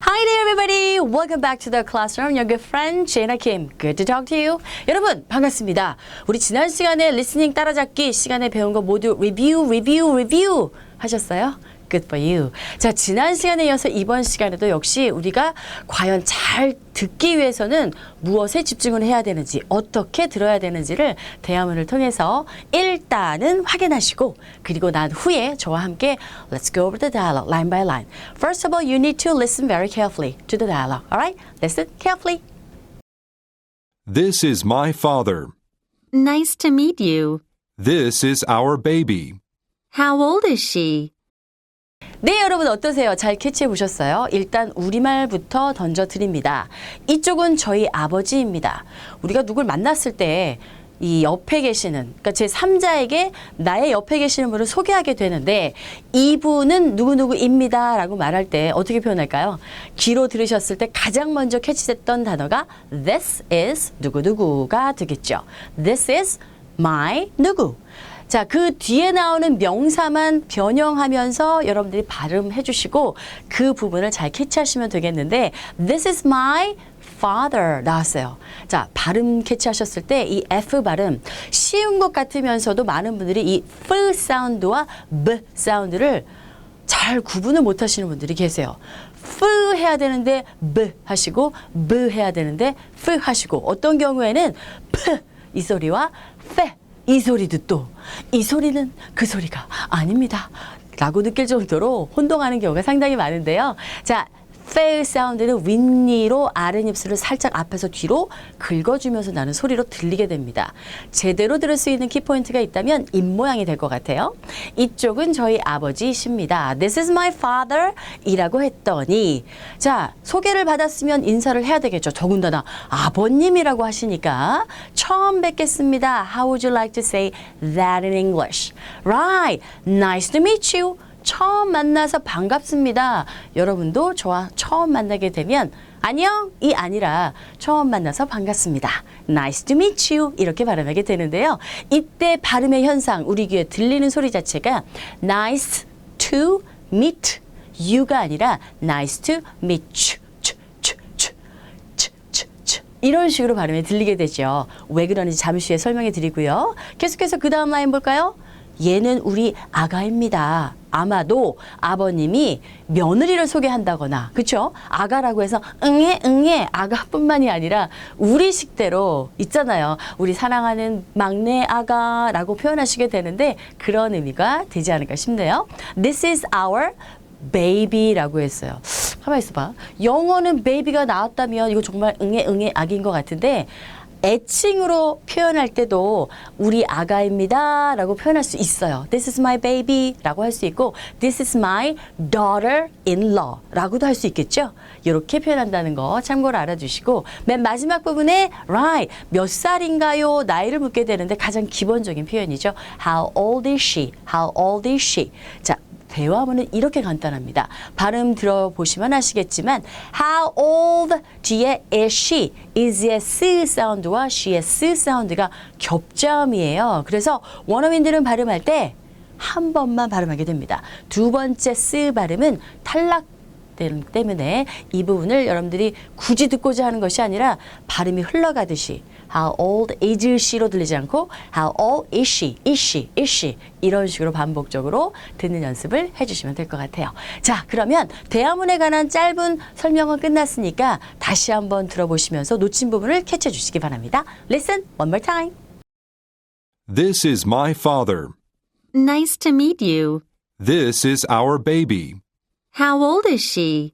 Hi there, everybody. Welcome back to the classroom. Your good friend Jana Kim. Good to talk to you. 여러분 반갑습니다. 우리 지난 시간에 리스닝 따라잡기 시간에 배운 거 모두 리뷰, 리뷰, 리뷰 하셨어요? Good for you. 자, 지난 시간에 이어서 이번 시간에도 역시 우리가 과연 잘 듣기 위해서는 무엇에 집중을 해야 되는지, 어떻게 들어야 되는지를 대화문을 통해서 일단은 확인하시고, 그리고 난 후에 저와 함께 Let's go over the dialogue line by line. First of all, you need to listen very carefully to the dialogue. Alright? Listen carefully. This is my father. Nice to meet you. This is our baby. How old is she? 네, 여러분 어떠세요? 잘 캐치해 보셨어요? 일단 우리말부터 던져 드립니다. 이쪽은 저희 아버지입니다. 우리가 누굴 만났을 때 이 옆에 계시는, 그러니까 제 3자에게 나의 옆에 계시는 분을 소개하게 되는데 이분은 누구누구입니다. 라고 말할 때 어떻게 표현할까요? 귀로 들으셨을 때 가장 먼저 캐치됐던 단어가 this is 누구누구가 되겠죠. This is my 누구. 자, 그 뒤에 나오는 명사만 변형하면서 여러분들이 발음해 주시고 그 부분을 잘 캐치하시면 되겠는데 This is my father 나왔어요. 자, 발음 캐치하셨을 때 이 F 발음 쉬운 것 같으면서도 많은 분들이 이 F 사운드와 B 사운드를 잘 구분을 못 하시는 분들이 계세요. F 해야 되는데 B 하시고 B 해야 되는데 F 하시고 어떤 경우에는 P 이 소리와 F 이 소리도 또이 소리는 그 소리가 아닙니다. 라고 느낄 정도로 혼동하는 경우가 상당히 많은데요. 자, 페 사운드는 윗니로 아랫입술을 살짝 앞에서 뒤로 긁어주면서 나는 소리로 들리게 됩니다. 제대로 들을 수 있는 키포인트가 있다면 입모양이 될 것 같아요. 이쪽은 저희 아버지이십니다. This is my father 이라고 했더니 자 소개를 받았으면 인사를 해야 되겠죠. 더군다나 아버님이라고 하시니까 처음 뵙겠습니다. How would you like to say that in English? Right. Nice to meet you. 처음 만나서 반갑습니다. 여러분도 저와 처음 만나게 되면 안녕이 아니라 처음 만나서 반갑습니다. Nice to meet you 이렇게 발음하게 되는데요. 이때 발음의 현상 우리 귀에 들리는 소리 자체가 nice to meet you가 아니라 nice to meet you. 이런 식으로 발음이 들리게 되죠. 왜 그러는지 잠시 후에 설명해 드리고요. 계속해서 그 다음 라인 볼까요? 얘는 우리 아가입니다. 아마도 아버님이 며느리를 소개한다거나, 그쵸? 아가라고 해서 응애, 응애, 아가뿐만이 아니라 우리 식대로 있잖아요. 우리 사랑하는 막내 아가라고 표현하시게 되는데 그런 의미가 되지 않을까 싶네요. This is our baby라고 했어요. 가만 있어봐. 영어는 baby가 나왔다면 이거 정말 응애, 응애 아기인 것 같은데 애칭으로 표현할 때도 우리 아가입니다 라고 표현할 수 있어요. This is my baby 라고 할 수 있고 This is my daughter-in-law 라고도 할 수 있겠죠. 이렇게 표현한다는 거 참고로 알아주시고 맨 마지막 부분에 right 몇 살인가요? 나이를 묻게 되는데 가장 기본적인 표현이죠. How old is she? How old is she? 자 대화문은 이렇게 간단합니다. 발음 들어보시면 아시겠지만 How old 뒤에 is she? is의 s 사운드와 she의 s 사운드가 겹자음이에요. 그래서 원어민들은 발음할 때 한 번만 발음하게 됩니다. 두 번째 s 발음은 탈락 때문에 이 부분을 여러분들이 굳이 듣고자 하는 것이 아니라 발음이 흘러가듯이 How old is she로 들리지 않고 How old is she? Is she? Is she? 이런 식으로 반복적으로 듣는 연습을 해주시면 될 것 같아요. 자, 그러면 대화문에 관한 짧은 설명은 끝났으니까 다시 한번 들어보시면서 놓친 부분을 캐치해 주시기 바랍니다. Listen one more time. This is my father. Nice to meet you. This is our baby. How old is she?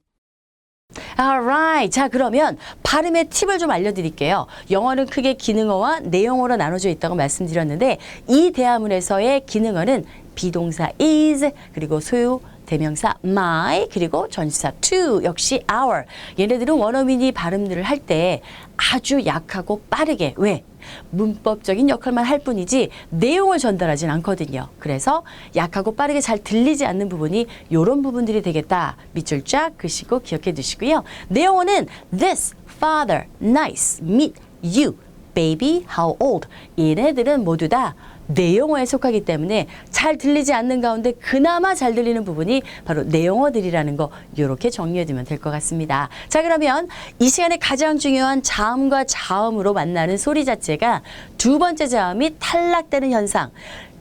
Alright. 자, 그러면 발음의 팁을 좀 알려드릴게요. 영어는 크게 기능어와 내용어로 나눠져 있다고 말씀드렸는데 이 대화문에서의 기능어는 비동사 is 그리고 소유 대명사 my 그리고 전치사 to 역시 our 얘네들은 원어민이 발음들을 할 때 아주 약하고 빠르게 왜 문법적인 역할만 할 뿐이지 내용을 전달하진 않거든요. 그래서 약하고 빠르게 잘 들리지 않는 부분이 이런 부분들이 되겠다. 밑줄 쫙 그시고 기억해 두시고요. 내용어는 this father nice meet you baby how old 얘네들은 모두 다 내용어에 속하기 때문에 잘 들리지 않는 가운데 그나마 잘 들리는 부분이 바로 내용어들이라는 거 이렇게 정리해 두면 될 것 같습니다. 자 그러면 이 시간에 가장 중요한 자음과 자음으로 만나는 소리 자체가 두 번째 자음이 탈락되는 현상.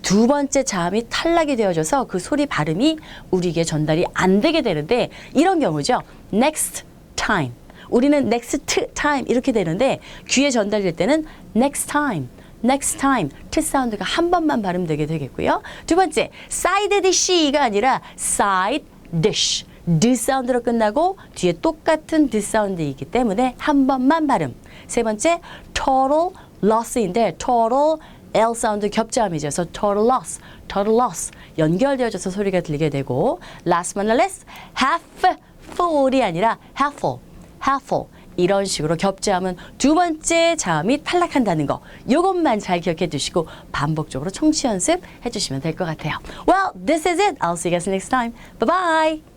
두 번째 자음이 탈락이 되어져서 그 소리 발음이 우리에게 전달이 안 되게 되는데 이런 경우죠. next time. 우리는 next time 이렇게 되는데 귀에 전달될 때는 next time. Next time t 사운드가 한 번만 발음되게 되겠고요. 두 번째 side dish가 아니라 side dish d 사운드로 끝나고 뒤에 똑같은 d 사운드이기 때문에 한 번만 발음. 세 번째 total loss인데 total L 사운드 겹자음이죠. 그래서 total loss, total loss 연결되어져서 소리가 들리게 되고 last but not least half full이 아니라 half full, half full 이런 식으로 겹자음은 두 번째 자음이 탈락한다는 거 이것만 잘 기억해 두시고 반복적으로 청취 연습 해주시면 될 것 같아요. Well, this is it. I'll see you guys next time. Bye bye.